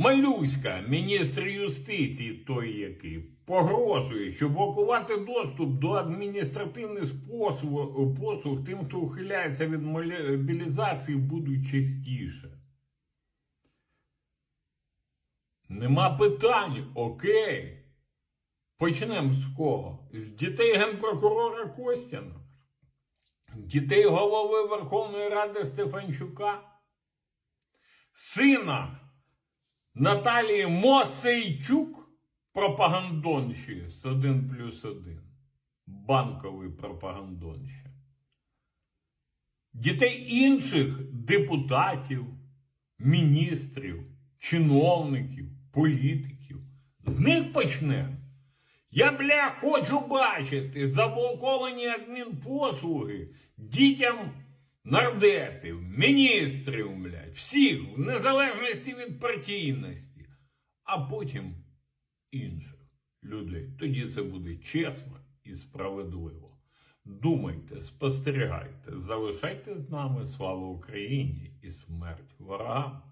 Малюська, міністр юстиції, той який, погрожує, щоб блокувати доступ до адміністративних послуг, послуг тим, хто ухиляється від мобілізації, будуть частіше. Нема питань, окей. Почнемо з кого? З дітей генпрокурора Костяна? Дітей голови Верховної Ради Стефанчука? Сина Наталії Мосейчук, пропагандонші з 1 плюс 1. Банковий пропагандонші. Дітей інших депутатів, міністрів, чиновників, політиків. З них почнемо. Я, бля, хочу бачити заблоковані адмінпослуги дітям нардепів, міністрів, блядь, всіх, в незалежності від партійності, а потім інших людей. Тоді це буде чесно і справедливо. Думайте, спостерігайте, залишайте з нами. Слава Україні і смерть ворогам!